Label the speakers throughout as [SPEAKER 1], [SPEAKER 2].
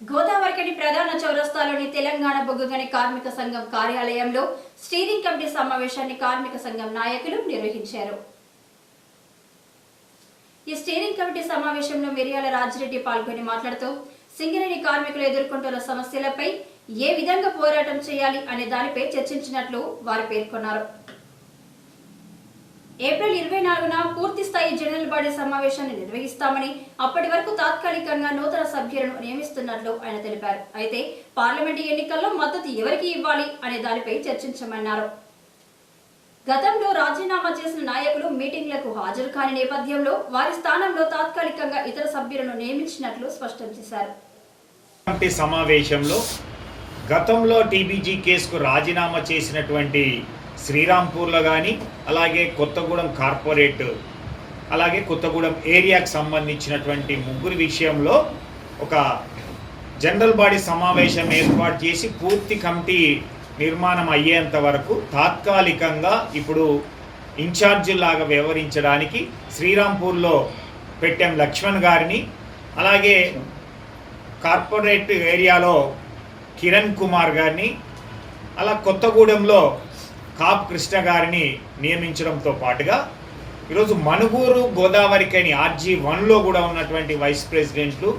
[SPEAKER 1] గోదావరికని ప్రధాన చౌరస్తాలోని తెలంగాణ బొగ్గుగని కార్మిక సంఘం కార్యాలయంలో స్టీరింగ్ కమిటీ సమావేశాన్ని కార్మిక సంఘం నాయకులు నిర్వహించారు. ఈ స్టీరింగ్ కమిటీ సమావేశంలో మిరియాల రాజిరెడ్డి పాల్గొని మాట్లాడుతూ సింగరేణి కార్మికులు ఎదుర్కొంటున్న సమస్యలపై ఏ విధంగా పోరాటం చేయాలి అనే దానిపై చర్చించినట్లు వారు పేర్కొన్నారు. ఏప్రిల్ ఇరవై నాలుగున పూర్తి స్థాయి జనరల్ బాడీ సమావేశాన్ని నిర్వహిస్తామని అప్పటి వరకు తాత్కాలికంగా నూతన సభ్యులను నియమిస్తున్నట్లు ఆయన తెలిపారు. అయితే పార్లమెంటు ఎన్నికల్లో మద్దతు ఎవరికి ఇవ్వాలి అనే దానిపై చర్చించమన్నారు. గతంలో రాజీనామా చేసిన నాయకులు మీటింగ్లకు హాజరు కాని నేపథ్యంలో వారి స్థానంలో తాత్కాలికంగా ఇతర సభ్యులను నియమించినట్లు స్పష్టం చేశారు.
[SPEAKER 2] సమావేశంలో గతంలో టీబీజీ కేసుకు రాజీనామా చేసినటువంటి శ్రీరాంపూర్లో కానీ అలాగే కొత్తగూడెం కార్పొరేట్ అలాగే కొత్తగూడెం ఏరియాకు సంబంధించినటువంటి ముగ్గురు విషయంలో ఒక జనరల్ బాడీ సమావేశం ఏర్పాటు చేసి పూర్తి కమిటీ నిర్మాణం అయ్యేంత వరకు తాత్కాలికంగా ఇప్పుడు ఇన్ఛార్జీలాగా వ్యవహరించడానికి శ్రీరాంపూర్లో పెట్టాం లక్ష్మణ్ గారిని అలాగే కార్పొరేట్ ఏరియాలో కిరణ్ కుమార్ గారిని అలా కొత్తగూడెంలో కాప్ కృష్ణ గారిని నియమించడంతో పాటుగా ఈరోజు మణుగూరు గోదావరికి గోదావరికని ఆర్జీ వన్లో కూడా ఉన్నటువంటి వైస్ ప్రెసిడెంట్లు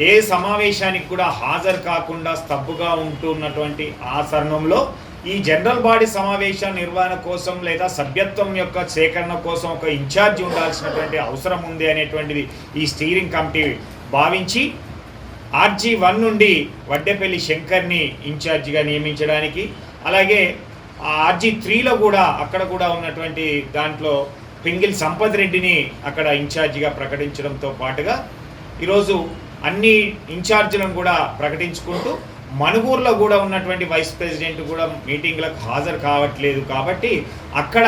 [SPEAKER 2] ఏ సమావేశానికి కూడా హాజరు కాకుండా స్తబ్బుగా ఉంటున్నటువంటి ఆ తరుణంలో ఈ జనరల్ బాడీ సమావేశ నిర్వహణ కోసం లేదా సభ్యత్వం యొక్క సేకరణ కోసం ఒక ఇన్ఛార్జి ఉండాల్సినటువంటి అవసరం ఉంది అనేటువంటిది ఈ స్టీరింగ్ కమిటీ భావించి ఆర్జీ వన్ నుండి వడ్డేపల్లి శంకర్ని ఇన్ఛార్జిగా నియమించడానికి అలాగే ఆ ఆర్జీ త్రీలో కూడా అక్కడ కూడా ఉన్నటువంటి దాంట్లో పింగిల్ సంపత్ రెడ్డిని అక్కడ ఇన్ఛార్జిగా ప్రకటించడంతో పాటుగా ఈరోజు అన్ని ఇన్ఛార్జీలను కూడా ప్రకటించుకుంటూ మణుగూరులో కూడా ఉన్నటువంటి వైస్ ప్రెసిడెంట్ కూడా మీటింగ్లకు హాజరు కావట్లేదు కాబట్టి అక్కడ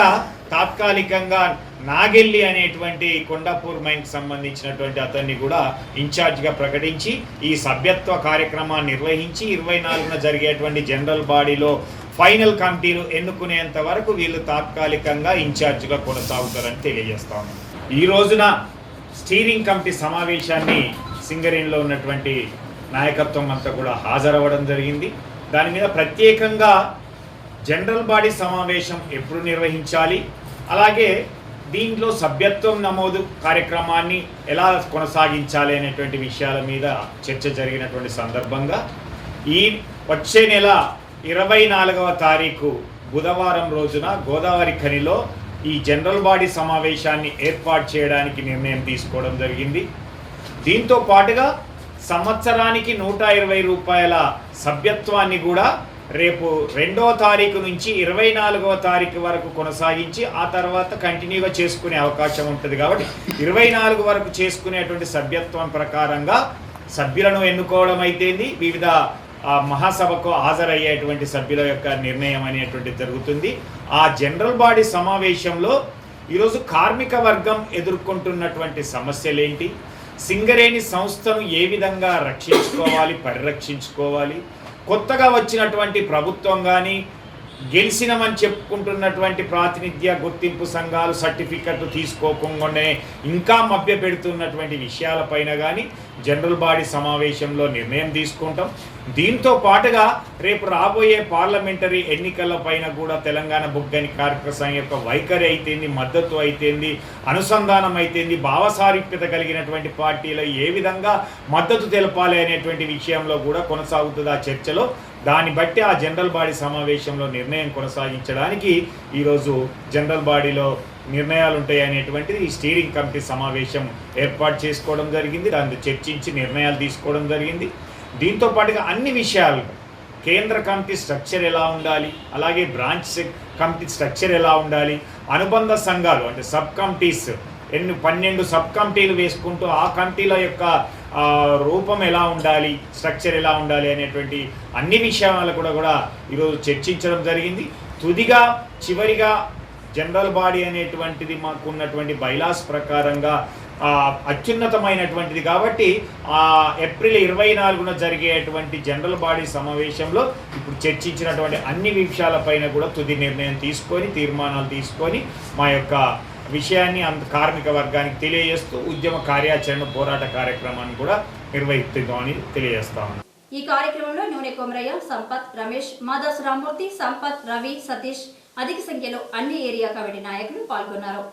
[SPEAKER 2] తాత్కాలికంగా నాగెల్లి అనేటువంటి కొండాపూర్ మైన్కి సంబంధించినటువంటి అతన్ని కూడా ఇన్ఛార్జ్గా ప్రకటించి ఈ సభ్యత్వ కార్యక్రమాన్ని నిర్వహించి ఇరవై నాలుగున జరిగేటువంటి జనరల్ బాడీలో ఫైనల్ కమిటీలు ఎన్నుకునేంత వరకు వీళ్ళు తాత్కాలికంగా ఇన్ఛార్జ్గా కొనసాగుతారని తెలియజేస్తాము ఈ రోజున స్టీరింగ్ కమిటీ సమావేశాన్ని సింగరేణిలో ఉన్నటువంటి నాయకత్వం అంతా కూడా హాజరవ్వడం జరిగింది. దాని మీద ప్రత్యేకంగా జనరల్ బాడీ సమావేశం ఎప్పుడు నిర్వహించాలి అలాగే దీంట్లో సభ్యత్వం నమోదు కార్యక్రమాన్ని ఎలా కొనసాగించాలి అనేటువంటి విషయాల మీద చర్చ జరిగినటువంటి సందర్భంగా ఈ వచ్చే నెల ఇరవై నాలుగవ తారీఖు బుధవారం రోజున గోదావరి ఖనిలో ఈ జనరల్ బాడీ సమావేశాన్ని ఏర్పాటు చేయడానికి నిర్ణయం తీసుకోవడం జరిగింది. దీంతో పాటుగా సంవత్సరానికి నూట ఇరవై రూపాయల సభ్యత్వాన్ని కూడా రేపు రెండవ తారీఖు నుంచి ఇరవై నాలుగవ తారీఖు వరకు కొనసాగించి ఆ తర్వాత కంటిన్యూగా చేసుకునే అవకాశం ఉంటుంది కాబట్టి ఇరవై నాలుగు వరకు చేసుకునేటువంటి సభ్యత్వం ప్రకారంగా సభ్యులను ఎన్నుకోవడం అయితేంది. వివిధ మహాసభకు హాజరయ్యేటువంటి సభ్యుల యొక్క నిర్ణయం అనేటువంటిది జరుగుతుంది. ఆ జనరల్ బాడీ సమావేశంలో ఈరోజు కార్మిక వర్గం ఎదుర్కొంటున్నటువంటి సమస్యలేంటి? సింగరేణి సంస్థను ఏ విధంగా రక్షించుకోవాలి పరిరక్షించుకోవాలి? కొత్తగా వచ్చినటువంటి ప్రభుత్వం కానీ గెలిచినమని చెప్పుకుంటున్నటువంటి ప్రాతినిధ్య గుర్తింపు సంఘాలు సర్టిఫికెట్లు తీసుకోకుండానే ఇంకా మభ్య పెడుతున్నటువంటి విషయాలపైన కానీ జనరల్ బాడీ సమావేశంలో నిర్ణయం తీసుకుంటాం. దీంతో పాటుగా రేపు రాబోయే పార్లమెంటరీ ఎన్నికల పైన కూడా తెలంగాణ బుగ్గని కార్యక్రమ సంఘం యొక్క వైఖరి అయితేంది మద్దతు అయితేంది అనుసంధానం అయితేంది భావసారూప్యత కలిగినటువంటి పార్టీలు ఏ విధంగా మద్దతు తెలపాలి అనేటువంటి విషయంలో కూడా కొనసాగుతుంది ఆ చర్చలో దాన్ని బట్టి ఆ జనరల్ బాడీ సమావేశంలో నిర్ణయం కొనసాగించడానికి ఈరోజు జనరల్ బాడీలో నిర్ణయాలు ఉంటాయి అనేటువంటిది ఈ స్టీరింగ్ కమిటీ సమావేశం ఏర్పాటు చేసుకోవడం జరిగింది. దాన్ని చర్చించి నిర్ణయాలు తీసుకోవడం జరిగింది. దీంతో పాటుగా అన్ని విషయాలు కేంద్ర కమిటీ స్ట్రక్చర్ ఎలా ఉండాలి అలాగే బ్రాంచ్ కమిటీ స్ట్రక్చర్ ఎలా ఉండాలి అనుబంధ సంఘాలు అంటే సబ్ కమిటీస్ ఎన్ని పన్నెండు సబ్ కమిటీలు వేసుకుంటూ ఆ కమిటీల యొక్క రూపం ఎలా ఉండాలి స్ట్రక్చర్ ఎలా ఉండాలి అనేటువంటి అన్ని విషయాలు కూడా కూడా ఈరోజు చర్చించడం జరిగింది. తుదిగా చివరిగా జనరల్ బాడీ అనేటువంటిది మాకు ఉన్నటువంటి బైలాస్ ప్రకారంగా అత్యున్నతమైనటువంటిది కాబట్టి ఏప్రిల్ ఇరవై నాలుగున జరిగేటువంటి జనరల్ బాడీ సమావేశంలో ఇప్పుడు చర్చించినటువంటి అన్ని విషయాలపైన కూడా తుది నిర్ణయం తీసుకొని తీర్మానాలు తీసుకొని మా యొక్క విషయాన్ని అంత కార్మిక వర్గానికి తెలియజేస్తూ ఉద్యమ కార్యాచరణ పోరాట కార్యక్రమాన్ని కూడా నిర్వహిస్తామని తెలియజేస్తా
[SPEAKER 1] ఈ కార్యక్రమంలో నూనె కొమరయ్య సంపత్ రమేష్ మాదాసు రామూర్తి సంపత్ రవి సతీష్ అధిక సంఖ్యలో అన్ని ఏరియా కమిటీ నాయకులు పాల్గొన్నారు.